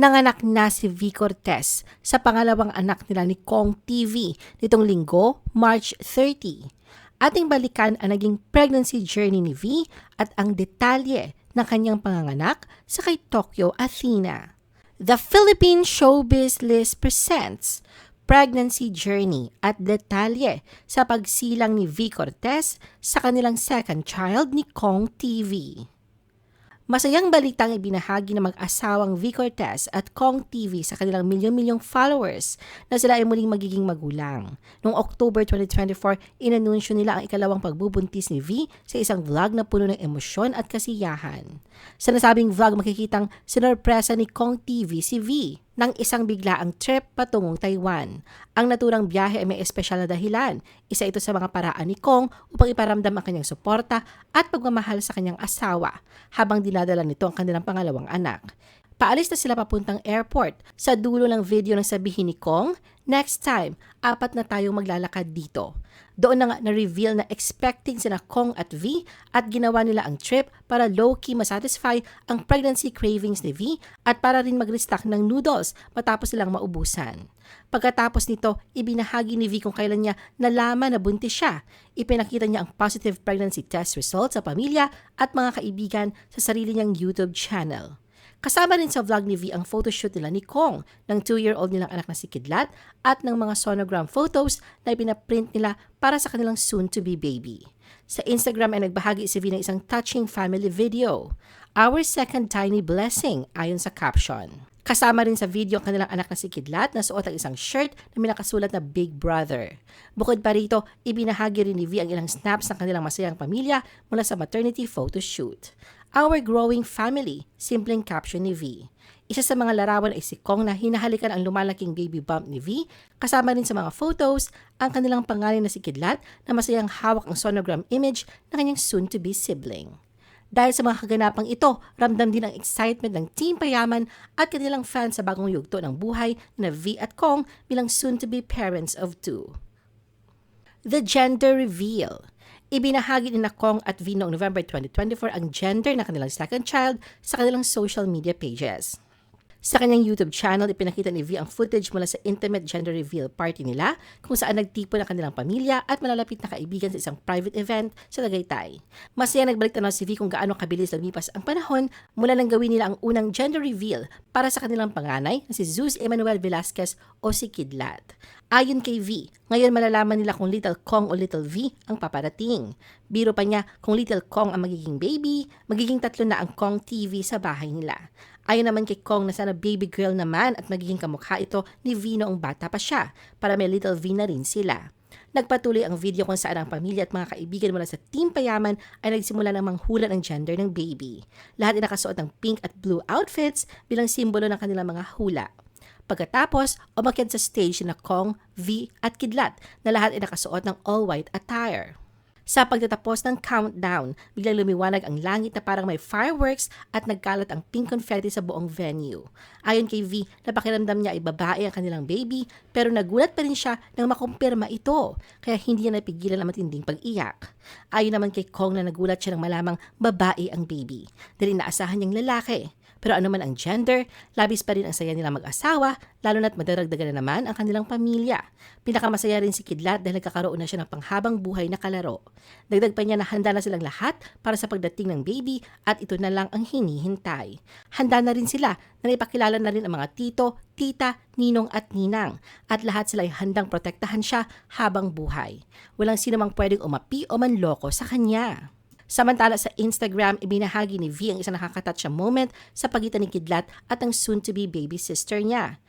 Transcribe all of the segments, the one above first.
nanganak na si V. Cortez sa pangalawang anak nila ni Kong TV nitong linggo, March 30. Ating balikan ang naging pregnancy journey ni V at ang detalye ng kanyang panganganak sa kay Tokyo, Athena. The Philippine Showbiz List presents pregnancy journey at detalye sa pagsilang ni V. Cortez sa kanilang second child ni Kong TV. Masayang balitang ibinahagi ng mag-asawang V. Cortez at Kong TV sa kanilang milyon-milyong followers na sila ay muling magiging magulang. Noong October 2024, inanunsyo nila ang ikalawang pagbubuntis ni V sa isang vlog na puno ng emosyon at kasiyahan. Sa nasabing vlog makikitang sinorpresa ni Kong TV si V ng isang biglaang trip patungong Taiwan. Ang naturang biyahe ay may espesyal na dahilan. Isa ito sa mga paraan ni Kong upang iparamdam ang kanyang suporta at pagmamahal sa kanyang asawa habang dinadala nito ang kanilang pangalawang anak. Paalis na sila papuntang airport. Sa dulo ng video ng sabihin ni Kong, next time, apat na tayong maglalakad dito. Doon na nga na-reveal na expecting sina Kong at V at ginawa nila ang trip para low-key masatisfy ang pregnancy cravings ni V at para rin mag-restock ng noodles matapos silang maubusan. Pagkatapos nito, ibinahagi ni V kung kailan niya nalaman na buntis siya. Ipinakita niya ang positive pregnancy test results sa pamilya at mga kaibigan sa sarili niyang YouTube channel. Kasama rin sa vlog ni V ang photoshoot nila ni Kong ng 2-year-old nilang anak na si Kidlat at ng mga sonogram photos na ipinaprint nila para sa kanilang soon-to-be baby. Sa Instagram ay nagbahagi si V ng isang touching family video. Our second tiny blessing ayon sa caption. Kasama rin sa video ang kanilang anak na si Kidlat na suot ang isang shirt na minakasulat na Big Brother. Bukod pa rito, ibinahagi rin ni V ang ilang snaps ng kanilang masayang pamilya mula sa maternity photo shoot. Our Growing Family, simpleng caption ni V. Isa sa mga larawan ay si Kong na hinahalikan ang lumalaking baby bump ni V, kasama rin sa mga photos ang kanilang pangalan na si Kidlat na masayang hawak ang sonogram image ng kanyang soon-to-be sibling. Dahil sa mga kaganapang ito, ramdam din ang excitement ng Team Payaman at kanilang fans sa bagong yugto ng buhay na V at Kong bilang soon-to-be parents of two. The gender reveal. Ibinahagi ni na Kong at V noong November 2024 ang gender ng kanilang second child sa kanilang social media pages. Sa kanyang YouTube channel, ipinakita ni V ang footage mula sa intimate gender reveal party nila kung saan nagtipon ang kanilang pamilya at malalapit na kaibigan sa isang private event sa Tagaytay. Masaya nagbalik tanaw si V kung gaano kabilis lumipas ang panahon mula nang gawin nila ang unang gender reveal para sa kanilang panganay na si Zeus Emmanuel Velasquez o si Kidlat. Ayon kay V, ngayon malalaman nila kung Little Kong o Little V ang paparating. Biro pa niya kung Little Kong ang magiging baby, magiging tatlo na ang Kong TV sa bahay nila. Ayon naman kay Kong na sana baby girl naman at magiging kamukha ito ni V noong bata pa siya para may Little V na rin sila. Nagpatuloy ang video kung saan ang pamilya at mga kaibigan mula sa Team Payaman ay nagsimula ng manghulat ng gender ng baby. Lahat ay nakasuot ng pink at blue outfits bilang simbolo ng kanilang mga hula. Pagkatapos, umakyat sa stage na Kong, V at Kidlat na lahat ay nakasuot ng all-white attire. Sa pagtatapos ng countdown, biglang lumiwanag ang langit na parang may fireworks at nagkalat ang pink confetti sa buong venue. Ayon kay V, napakiramdam niya ay babae ang kanilang baby pero nagulat pa rin siya nang makumpirma ito kaya hindi niya napigilan ang matinding pag-iyak. Ayon naman kay Kong na nagulat siya nang malamang babae ang baby dahil inaasahan niyang lalaki. Pero ano man ang gender, labis pa rin ang saya nila mag-asawa, lalo na't madaragdagan na naman ang kanilang pamilya. Pinakamasaya rin si Kidlat dahil nagkakaroon na siya ng panghabang buhay na kalaro. Dagdag pa niya na handa na silang lahat para sa pagdating ng baby at ito na lang ang hinihintay. Handa na rin sila na ipakilala na rin ang mga tito, tita, ninong at ninang at lahat sila ay handang protektahan siya habang buhay. Walang sino mang pwedeng umapi o manloko sa kanya. Samantala sa Instagram, ibinahagi ni V ang isang nakakatouch na moment sa pagitan ni Kidlat at ang soon-to-be baby sister niya.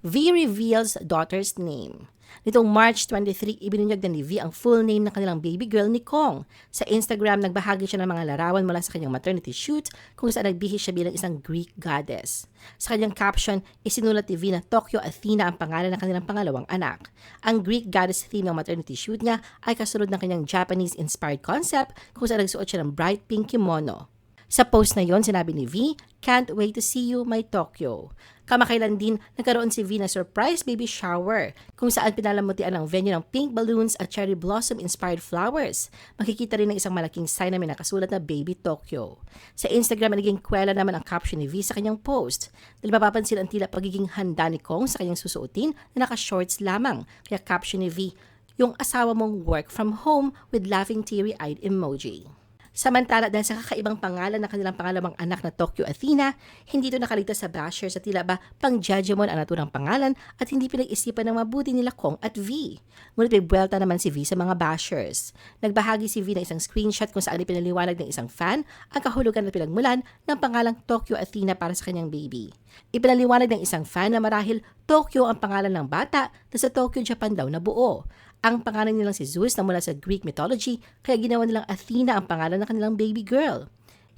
V reveals daughter's name. Nitong March 23, ibinunyag na ni V ang full name ng kanilang baby girl ni Kong. Sa Instagram, nagbahagi siya ng mga larawan mula sa kanyang maternity shoot kung saan nagbihis siya bilang isang Greek goddess. Sa kanyang caption, isinulat ni V na Tokyo Athena ang pangalan ng kanilang pangalawang anak. Ang Greek goddess theme ng maternity shoot niya ay kasunod ng kanyang Japanese-inspired concept kung saan nagsuot siya ng bright pink kimono. Sa post na yon, sinabi ni V, Can't wait to see you, my Tokyo. Kamakailan din, nagkaroon si V na surprise baby shower kung saan pinalamutian ang venue ng pink balloons at cherry blossom inspired flowers. Makikita rin ng isang malaking sign na may nakasulat na Baby Tokyo. Sa Instagram, naging kwela naman ang caption ni V sa kanyang post. Dahil mapapansin ang tila pagiging handa ni Kong sa kanyang susuotin na naka-shorts lamang. Kaya caption ni V, yung asawa mong work from home with laughing teary-eyed emoji. Samantala dahil sa kakaibang pangalan ng kanilang pangalawang anak na Tokyo Athena, hindi ito nakaligtas sa bashers at tila ba pang judgemon ang naturang pangalan at hindi pinag-isipan ng mabuti nila Kong at V. Ngunit may buwelta naman si V sa mga bashers. Nagbahagi si V ng isang screenshot kung saan ipinaliwanag ng isang fan ang kahulugan at pinagmulan ng pangalang Tokyo Athena para sa kanyang baby. Ipinaliwanag ng isang fan na marahil Tokyo ang pangalan ng bata na sa Tokyo, Japan daw na buo. Ang pangalan nilang si Zeus na mula sa Greek mythology, kaya ginawa nilang Athena ang pangalan ng kanilang baby girl.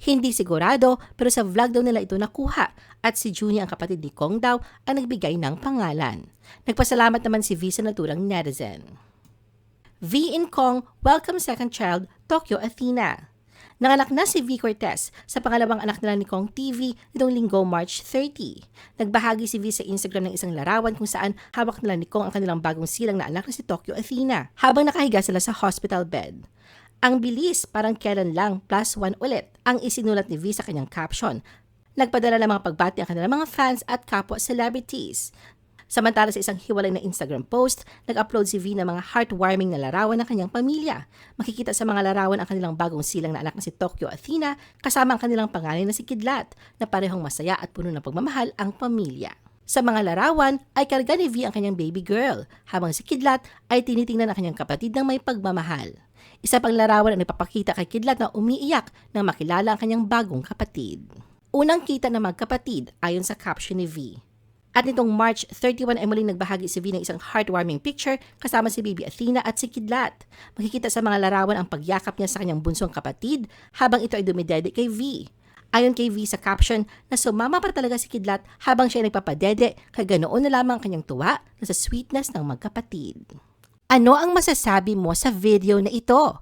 Hindi sigurado, pero sa vlog daw nila ito nakuha at si Junie ang kapatid ni Kong daw ang nagbigay ng pangalan. Nagpasalamat naman si V sa naturang netizen. V in Kong, welcome second child, Tokyo Athena. Nanganak na si V. Cortez sa pangalawang anak nila ni Kong TV nitong linggo March 30. Nagbahagi si V sa Instagram ng isang larawan kung saan hawak nila ni Kong ang kanilang bagong silang na anak na si Tokyo Athena habang nakahiga sila sa hospital bed. Ang bilis, parang kailan lang, plus one ulit, ang isinulat ni V sa kanyang caption. Nagpadala ng mga pagbati ang kanilang mga fans at kapwa celebrities. Samantala sa isang hiwalay na Instagram post, nag-upload si V ng mga heartwarming na larawan ng kanyang pamilya. Makikita sa mga larawan ang kanilang bagong silang na anak na si Tokyo Athena kasama ang kanilang panganay na si Kidlat na parehong masaya at puno ng pagmamahal ang pamilya. Sa mga larawan ay karga ni V ang kanyang baby girl, habang si Kidlat ay tinitingnan ang kanyang kapatid ng may pagmamahal. Isa pang larawan ang nagpapakita kay Kidlat na umiiyak nang makilala ang kanyang bagong kapatid. Unang kita na magkapatid ayon sa caption ni V. At nitong March 31 ay muling nagbahagi si V ng isang heartwarming picture kasama si Baby Athena at si Kidlat. Makikita sa mga larawan ang pagyakap niya sa kanyang bunsong kapatid habang ito ay dumidede kay V. Ayon kay V sa caption na sumama pa talaga si Kidlat habang siya ay nagpapadede kaya ganoon na lamang ang kanyang tuwa na sa sweetness ng magkapatid. Ano ang masasabi mo sa video na ito?